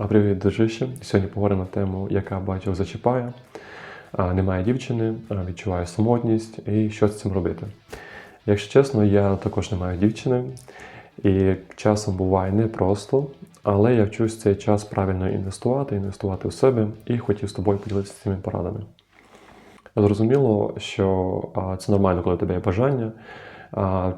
А привіт, дружище. Сьогодні поговоримо на тему, яка багатьох зачіпає. А, Немає дівчини, а, відчуваю самотність і що з цим робити. Якщо чесно, я також не маю дівчини, і часом буває непросто, але я вчусь цей час правильно інвестувати, інвестувати в себе і хотів з тобою поділитися цими порадами. Зрозуміло, що а, це нормально, коли в тебе є бажання.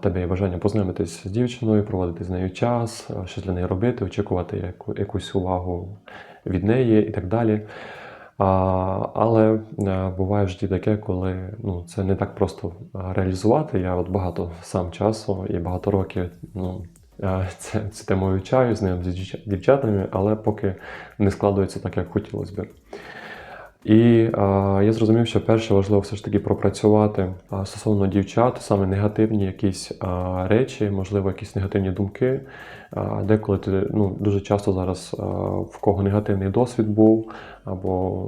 Тебе є бажання познайомитись з дівчиною, проводити з нею час, щось для неї робити, очікувати яку, якусь увагу від неї і так далі. А, але а, буває в житті таке, коли ну, це не так просто реалізувати. Я от багато сам часу і багато років ну, а, це, це вивчаю з ним з дівчатами, але поки не складується так, як хотілося б. І а, я зрозумів, що перше важливо все ж таки пропрацювати а, стосовно дівчат, саме негативні якісь а, речі, можливо, якісь негативні думки. А, деколи ти ну, дуже часто зараз а, в кого негативний досвід був, або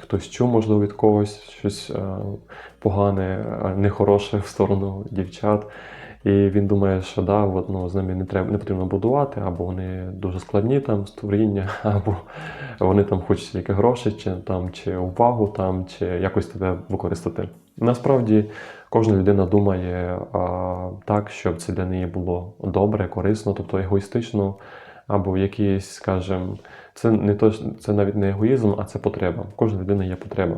хтось чув, можливо, від когось щось а, погане, нехороше в сторону дівчат. І він думає, що да, от, ну, з ними не треба не потрібно будувати, або вони дуже складні там створіння, або вони там хочуть тільки гроші, чи там чи увагу, там, чи якось тебе використати. Насправді кожна людина думає а, так, щоб це для неї було добре, корисно, тобто егоїстично, або якийсь, скажімо, це не то, це навіть не егоїзм, а це потреба. В кожної людини є потреба.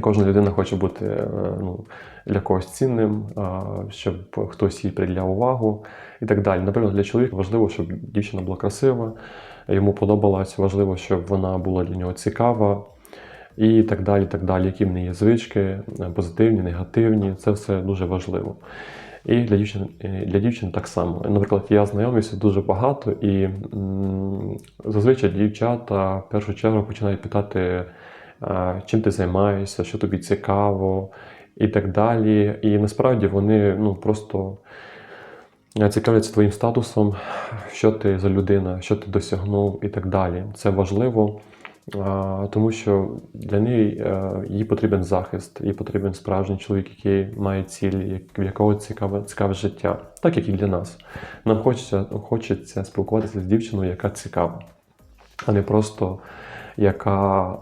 Кожна людина хоче бути е, ну, для когось цінним, щоб хтось їй приділяв увагу і так далі. Наприклад, для чоловіка важливо, щоб дівчина була красива, йому подобалась, важливо, щоб вона була для нього цікава. І так далі, так далі, які в неї є звички, е, позитивні, негативні, це все дуже важливо. І для дівчин, для дівчин так само. Наприклад, я знайомився дуже багато, і м, зазвичай дівчата в першу чергу починають питати, чим ти займаєшся, що тобі цікаво, і так далі. І насправді вони ну, просто е, цікавляться твоїм статусом, що ти за людина, що ти досягнув, і так далі. Це важливо. Тому що для неї е, їй потрібен захист, їй потрібен справжній чоловік, який має ціль, в якого цікаве, цікаве життя, так як і для нас. Нам хочеться, хочеться спілкуватися з дівчиною, яка цікава, а не просто яка,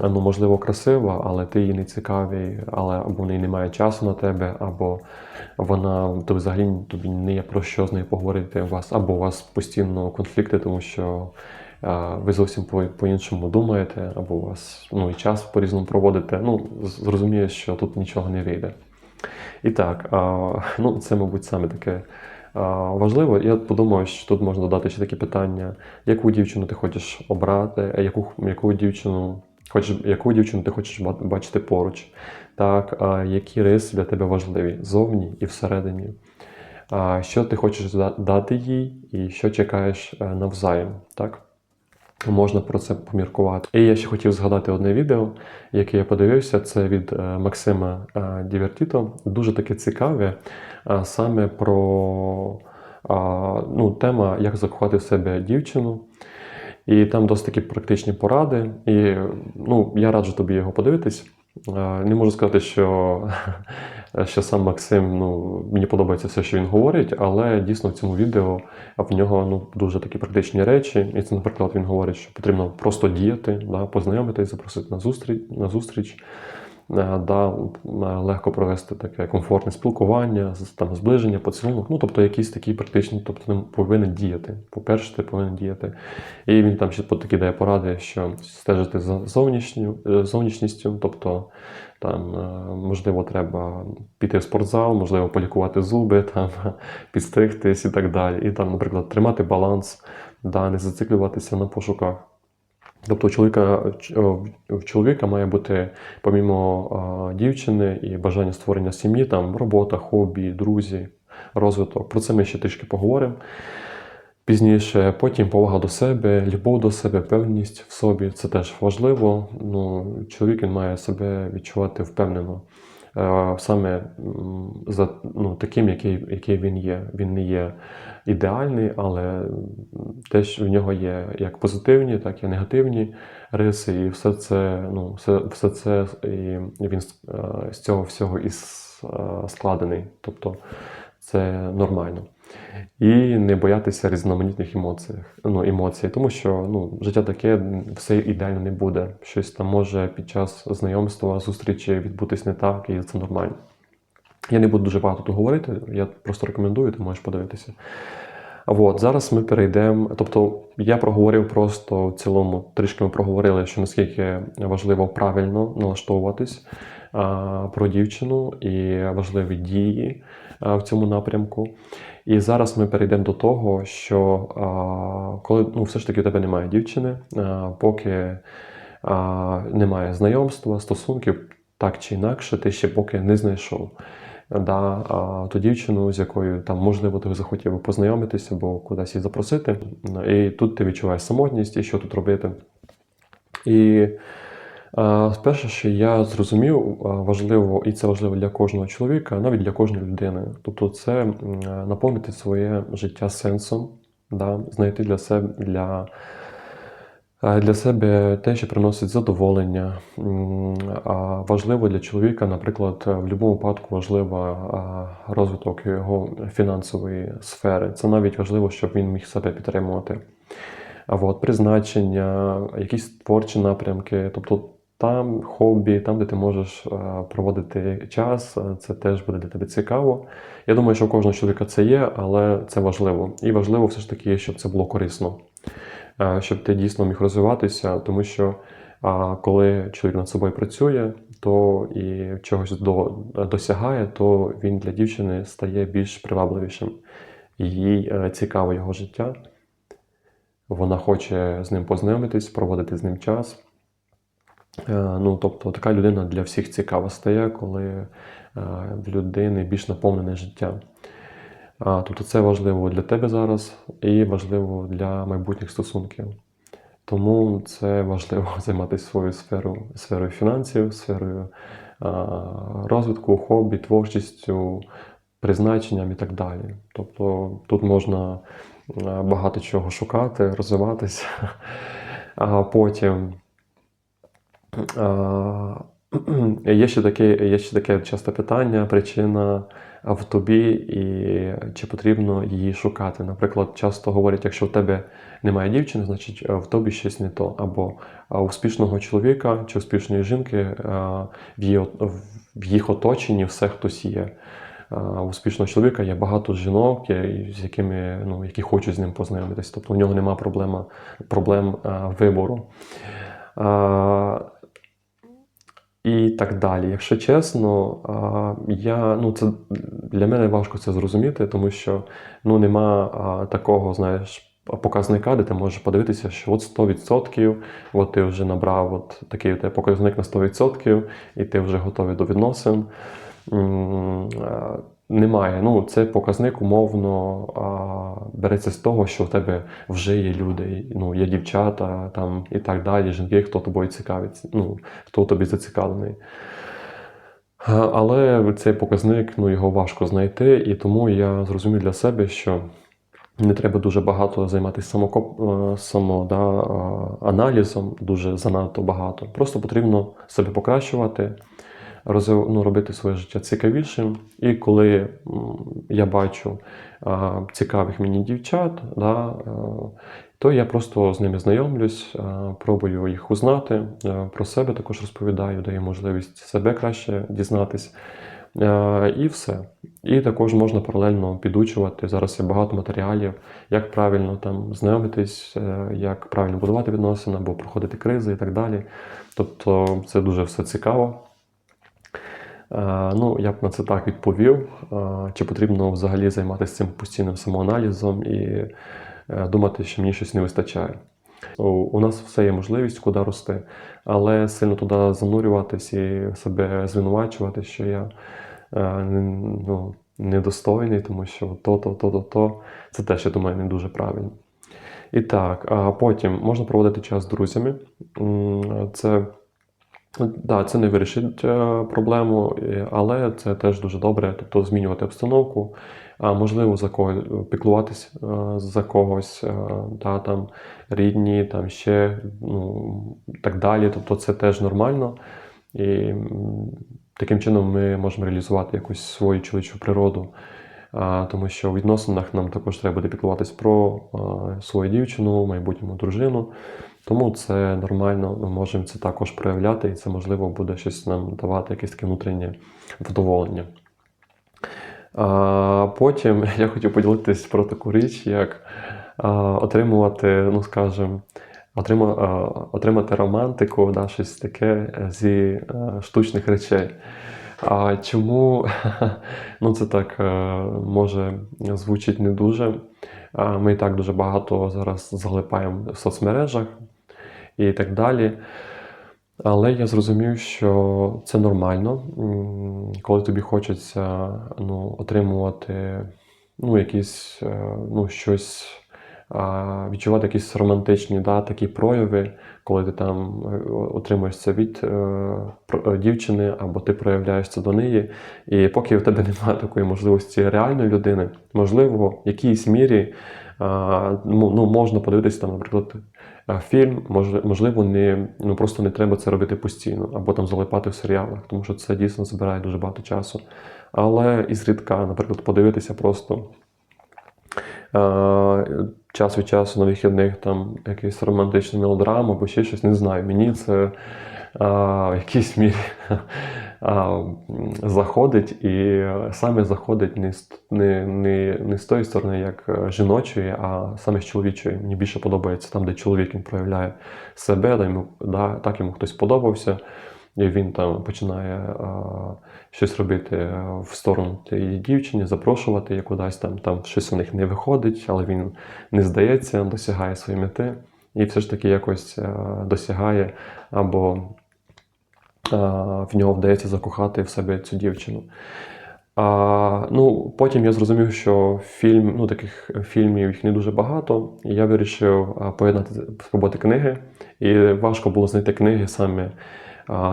ну, можливо, красива, але ти їй не цікавий, але або в неї немає часу на тебе, або вона тобі взагалі тобі не є про що з нею поговорити у вас, або у вас постійно конфлікти, тому що ви зовсім по- по-іншому думаєте, або у вас ну, і час по-різному проводите. Ну, зрозумієш, що тут нічого не вийде. І так, ну, це, мабуть, саме таке важливо. Я подумав, що тут можна додати ще такі питання: яку дівчину ти хочеш обрати, а яку, яку дівчину. Хочеш, яку дівчину ти хочеш бачити поруч, так, а, які риси для тебе важливі зовні і всередині, що ти хочеш дати їй, і що чекаєш е, навзаєм, так? Можна про це поміркувати. І я ще хотів згадати одне відео, яке я подивився. Це від е, Максима е, Дівертіто. Дуже таке цікаве, саме про ну, тема, як закохати в себе дівчину. І там досить такі практичні поради. І ну, я раджу тобі його подивитись. Е, Не можу сказати, що, що сам Максим, ну, мені подобається все, що він говорить, але дійсно в цьому відео в нього ну, дуже такі практичні речі. І це, наприклад, він говорить, що потрібно просто діяти, да, познайомитись, запросити на зустріч, на зустріч да, легко провести таке комфортне спілкування, там, зближення, поцілунок. Ну, тобто якісь такі практичні, тобто ти повинен діяти. По-перше, ти повинен діяти. І він там ще такі дає поради, що стежити за е, зовнішністю, тобто там, е, можливо, треба піти в спортзал, можливо, полікувати зуби, там, підстригтись і так далі. І там, наприклад, тримати баланс, да, не зациклюватися на пошуках. Тобто у чоловіка, ч- в чоловіка має бути, помімо а, дівчини і бажання створення сім'ї, там робота, хобі, друзі, розвиток. Про це ми ще трішки поговоримо пізніше. Потім повага до себе, любов до себе, певність в собі це теж важливо. Ну, чоловік він має себе відчувати впевнено. Е, Саме за ну, таким, який, який він є. Він не є ідеальний, але те, теж в нього є як позитивні, так і негативні риси, і все це, ну, все, все це і він з, е, цього всього і е, складений. Тобто це нормально. І не боятися різноманітних емоцій, ну, емоцій, тому що ну, життя таке, все ідеально не буде. Щось там може під час знайомства, зустрічі відбутись не так, і це нормально. Я не буду дуже багато тут говорити, я просто рекомендую, ти можеш подивитися. От, зараз ми перейдемо. Тобто, я проговорив просто в цілому, трішки ми проговорили, що наскільки важливо правильно налаштовуватись про дівчину і важливі дії в цьому напрямку. І зараз ми перейдемо до того, що коли ну, все ж таки у тебе немає дівчини, поки немає знайомства, стосунків, так чи інакше, ти ще поки не знайшов да, ту дівчину, з якою там, можливо, ти захотів познайомитися або кудись її запросити. І тут ти відчуваєш самотність і що тут робити. І перше, що я зрозумів, важливо, і це важливо для кожного чоловіка, навіть для кожної людини. Тобто, це наповнити своє життя сенсом, да, знайти для себе для. Для себе те, що приносить задоволення. А важливо для чоловіка, наприклад, в будь-якому випадку важливо розвиток його фінансової сфери. Це навіть важливо, щоб він міг себе підтримувати. А от призначення, якісь творчі напрямки, тобто там хобі, там, де ти можеш проводити час, це теж буде для тебе цікаво. Я думаю, що у кожного чоловіка це є, але це важливо. І важливо все ж таки, щоб це було корисно е, щоб ти дійсно міг розвиватися, тому що коли чоловік над собою працює, то і чогось до, досягає, то він для дівчини стає більш привабливішим. Їй е, цікаво його життя. Вона хоче з ним познайомитись, проводити з ним час. Е, Ну, тобто така людина для всіх цікава стає, коли е, в людини більш наповнене життя. Тобто це важливо для тебе зараз і важливо для майбутніх стосунків. Тому це важливо займатися своєю сферою, сферою фінансів, сферою розвитку, хобі, творчістю, призначенням і так далі. Тобто тут можна багато чого шукати, розвиватися. А потім Є ще таке, є ще таке часте питання, причина в тобі і чи потрібно її шукати. Наприклад, часто говорять, якщо в тебе немає дівчини, значить е, в тобі щось не то. Або успішного чоловіка чи успішної жінки е, в їх оточенні все хтось є. Успішного чоловіка є багато жінок, з якими ну, які хочуть з ним познайомитись. Тобто у нього немає проблем вибору. І так далі. Якщо чесно, я, ну, це, для мене важко це зрозуміти, тому що ну, нема такого, знаєш, показника, де ти можеш подивитися, що от 100%, от ти вже набрав от такий от показник на 100%, і ти вже готовий до відносин. Немає. Ну, це показник умовно а, береться з того, що в тебе вже є люди, ну, є дівчата там, і так далі, жінки, хто тобою цікавиться, ну, хто тобі зацікавлений. Але цей показник, ну, його важко знайти, і тому я зрозумів для себе, що не треба дуже багато займатися самокоп, е, само, да, аналізом, дуже занадто багато. Просто потрібно себе покращувати, розвив, ну, робити своє життя цікавішим. І коли я бачу а, цікавих мені дівчат, да, е, то я просто з ними знайомлюсь, е, пробую їх узнати, е, про себе також розповідаю, даю можливість себе краще дізнатись. Е, І все. І також можна паралельно підучувати. Зараз є багато матеріалів, як правильно там знайомитись, як правильно будувати відносини або проходити кризи і так далі. Тобто це дуже все цікаво. Е, Ну, я б на це так відповів. Е, Чи потрібно взагалі займатися цим постійним самоаналізом і е, думати, що мені щось не вистачає. У нас все є можливість куди рости, але сильно туди занурюватись і себе звинувачувати, що я ну, недостойний, тому що то, то, то. Це теж, я думаю, не дуже правильно. І так, а потім можна проводити час з друзями. М, Це Да, це не вирішить е, проблему, але це теж дуже добре, тобто змінювати обстановку, а можливо за кого піклуватись е, за когось, е, та, там, рідні, там ще ну, так далі. Тобто це теж нормально. І таким чином ми можемо реалізувати якусь свою чоловічу природу тому що у відносинах нам також треба буде піклуватись про свою дівчину, майбутню дружину. Тому це нормально, ми можемо це також проявляти, і це можливо буде щось нам давати, якесь таке внутрішнє задоволення. А, потім я хотів поділитись про таку річ, як отримувати, ну скажімо, отримати романтику, да, щось таке зі е, штучних речей. А чому ну це так е, може звучить не дуже? Ми і так дуже багато зараз залипаємо в соцмережах і так далі. Але я зрозумів, що це нормально, коли тобі хочеться ну, отримувати ну, якісь, е, ну, щось, відчувати якісь романтичні да, такі прояви, коли ти там е, отримуєш це від е, е, дівчини, або ти проявляєш це до неї. І поки в тебе немає такої можливості реальної людини, можливо, в якійсь мірі ну, ну, можна подивитися там, наприклад, фільм, можливо, не, ну, просто не треба це робити постійно, або там залипати в серіалах, тому що це дійсно забирає дуже багато часу. Але і зрідка, наприклад, подивитися просто час від часу на вихідних там якийсь романтичний мелодрам або ще щось, не знаю. Мені це е, в якійсь мірі м, заходить, і саме заходить не не, не, не з тої сторони, як е, жіночої, а саме з чоловічої. Мені більше подобається там, де чоловік він проявляє себе, де йому, да, так йому хтось подобався. І він там починає а, щось робити е, в сторону тієї дівчини, запрошувати її кудись там, там щось у них не виходить, але він не здається, досягає своєї мети і все ж таки якось е, досягає або а, в нього вдається закохати в себе цю дівчину. А, ну, потім я зрозумів, що фільм, ну, таких фільмів їх не дуже багато, і я вирішив а, поєднати, спробувати книги. І важко було знайти книги саме а,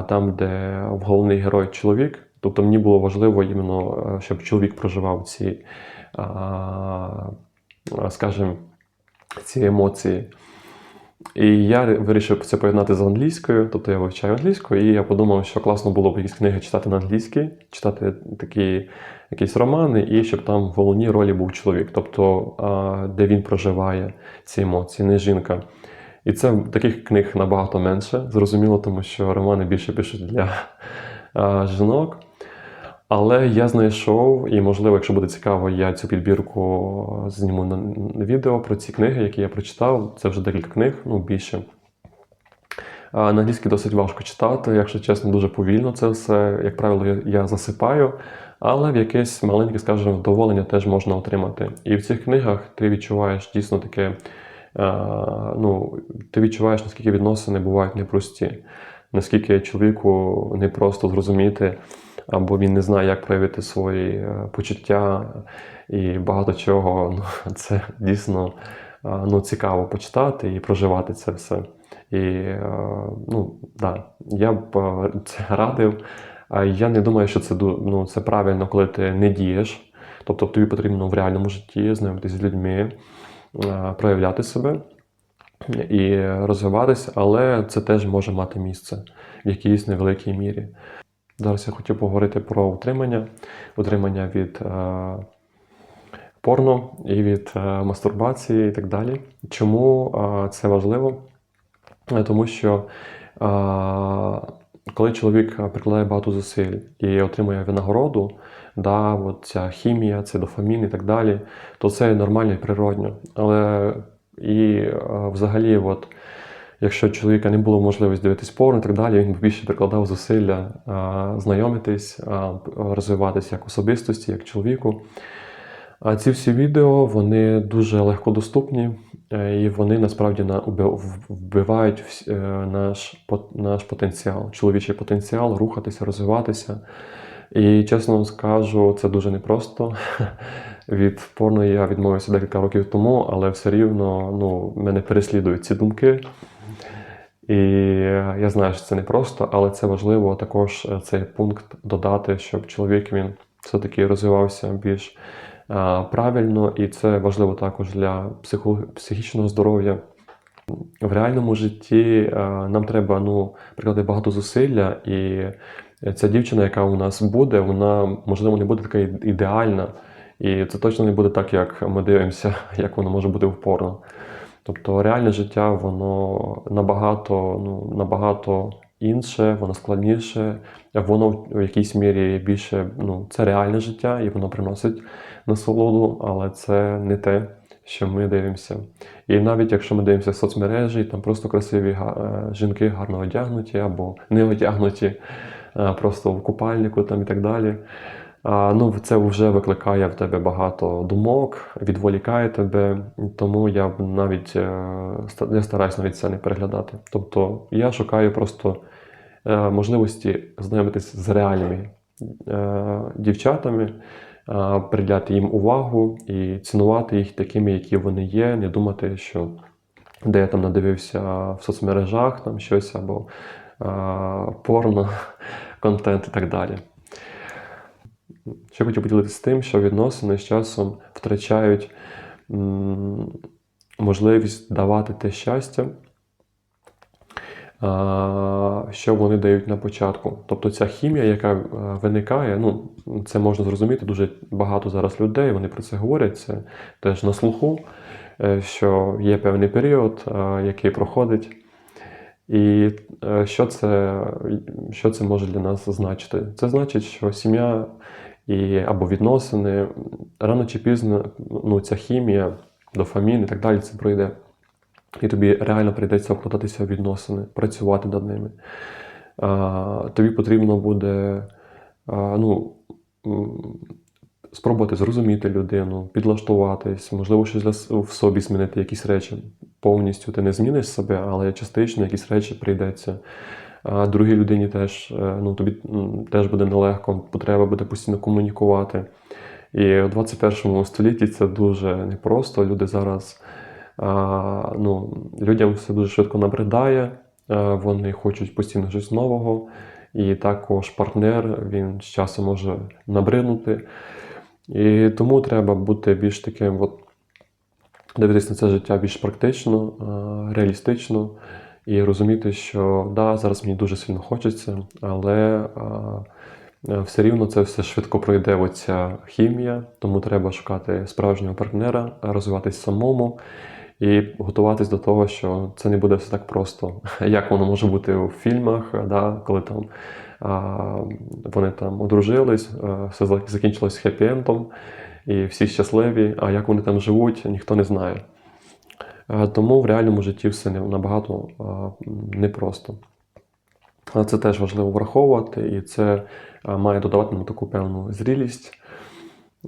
там, де головний герой чоловік. Тобто мені було важливо іменно, е, щоб чоловік проживав ці, а, скажімо, ці емоції. І я вирішив це поєднати з англійською, тобто я вивчаю англійську, і я подумав, що класно було б якісь книги читати на англійській, читати такі якісь романи, і щоб там в головній ролі був чоловік, тобто де він проживає ці емоції, не жінка. І це таких книг набагато менше, зрозуміло, тому що романи більше пишуть для а, жінок. Але я знайшов, і можливо, якщо буде цікаво, я цю підбірку зніму на відео про ці книги, які я прочитав. Це вже декілька книг, ну більше. А на англійській досить важко читати, якщо чесно, дуже повільно це все. Як правило, я, я засипаю, але в якесь маленьке, скажімо, вдоволення теж можна отримати. І в цих книгах ти відчуваєш дійсно таке. А, ну, ти відчуваєш, наскільки відносини бувають непрості, наскільки чоловіку непросто зрозуміти, або він не знає, як проявити свої е, почуття і багато чого. Ну, це дійсно ну, цікаво почитати і проживати це все. І е, ну, да, я б е, це радив. Я не думаю, що це ну, це правильно, коли ти не дієш. Тобто тобі потрібно в реальному житті знайомитися з людьми, е, проявляти себе і розвиватися, але це теж може мати місце в якійсь невеликій мірі. Зараз я хотів поговорити про утримання, утримання від е, порно і від е, мастурбації і так далі. Чому е, це важливо? Е, Тому що е, коли чоловік е, прикладає багато зусиль і отримує винагороду, да, от ця хімія, це дофамін і так далі, то це нормально і природньо. Але і е, взагалі, от, якщо чоловіка не було можливості дивитись порно і так далі, він більше прикладав зусилля знайомитись, розвиватися як особистості, як чоловіку. А ці всі відео вони дуже легкодоступні, е, і вони насправді вбивають е, наш, наш потенціал, чоловічий потенціал рухатися, розвиватися. І чесно вам скажу, це дуже непросто. Від порно я відмовився декілька років тому, але все рівно ну, мене переслідують ці думки. І я знаю, що це непросто, але це важливо також е, цей пункт додати, щоб чоловік він все-таки розвивався більш правильно, і це важливо також для психічного здоров'я. В реальному житті нам треба ну, прикладати багато зусилля, і ця дівчина, яка у нас буде, вона можливо не буде така ідеальна. І це точно не буде так, як ми дивимося, як воно може бути в. Тобто реальне життя, воно набагато, ну, набагато інше, воно складніше, воно в якійсь мірі більше, ну, це реальне життя, і воно приносить насолоду, але це не те, що ми дивимося. І навіть якщо ми дивимося в соцмережі, там просто красиві е, жінки гарно одягнуті або не одягнуті, е, просто в купальнику там і так далі. А, ну, це вже викликає в тебе багато думок, відволікає тебе, тому я навіть е, я стараюсь навіть це не переглядати. Тобто я шукаю просто можливості знайомитися з реальними е, дівчатами, е, приділяти їм увагу і цінувати їх такими, які вони є, не думати, що де я там надивився в соцмережах там щось або е, порно, контент і так далі. Ще хотів поділитися тим, що відносини з часом втрачають можливість давати те щастя, що вони дають на початку. Тобто ця хімія, яка е, виникає, ну, це можна зрозуміти, дуже багато зараз людей, вони про це говорять, це теж на слуху, е, що є певний період, е, який проходить. І що це, що це може для нас значити? Це значить, що сім'я і, або відносини рано чи пізно ну, ця хімія, дофамін і так далі це пройде. І тобі реально прийдеться вкладатися в відносини, працювати над ними. А, тобі потрібно буде а, ну, спробувати зрозуміти людину, підлаштуватись, можливо, щось в собі змінити якісь речі. Повністю ти не зміниш себе, але частично якісь речі прийдеться. А другій людині теж, е, ну, тобі теж буде нелегко, потреба буде постійно комунікувати. І у 21 столітті це дуже непросто. Люди зараз ну, людям все дуже швидко набридає, вони хочуть постійно щось нового, і також партнер він з часом може набриднути. І тому треба бути більш таким, от, дивитися на це життя більш практично, реалістично і розуміти, що да, зараз мені дуже сильно хочеться, але е, все рівно це все швидко пройде оця хімія, тому треба шукати справжнього партнера, розвиватись самому і готуватись до того, що це не буде все так просто, як воно може бути у фільмах, да, коли там а, вони там одружились, а, все закінчилось хеппі-ендом, і всі щасливі, а як вони там живуть, ніхто не знає. Тому в реальному житті все набагато а, непросто. Але це теж важливо враховувати, і це а, має додавати нам таку певну зрілість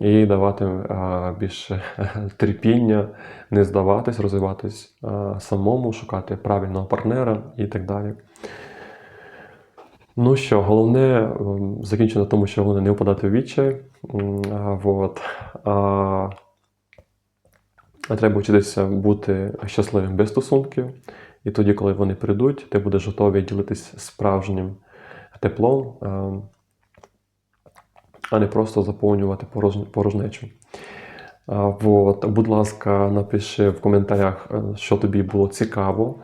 і давати більше терпіння, не здаватись, розвиватись самому, шукати правильного партнера і так далі. Ну що, головне м, закінчити на тому, що головне не впадати в відчай. Вот. А, а треба вчитися бути щасливим без стосунків. І тоді, коли вони прийдуть, ти будеш готовий ділитись справжнім теплом, а, не просто заповнювати порожнечу. А, Вот. Будь ласка, напиши в коментарях, е, що тобі було цікаво,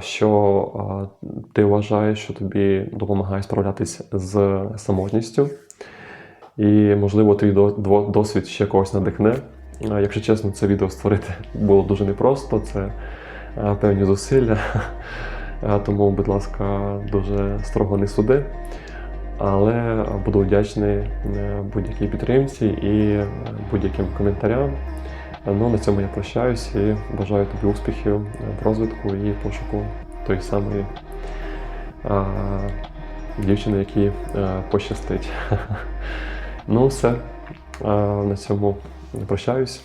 що ти вважаєш, що тобі допомагає справлятися з самотністю. І, можливо, твій досвід ще когось надихне. Якщо чесно, це відео створити було дуже непросто, це певні зусилля. Тому, будь ласка, дуже строго не суди. Але буду вдячний е, будь-якій підтримці і е, будь-яким коментарям. Ну, на цьому я прощаюсь і бажаю тобі успіхів е, в розвитку і пошуку тої самої а, дівчини, якій е, пощастить. Ну, все. А, на цьому прощаюсь.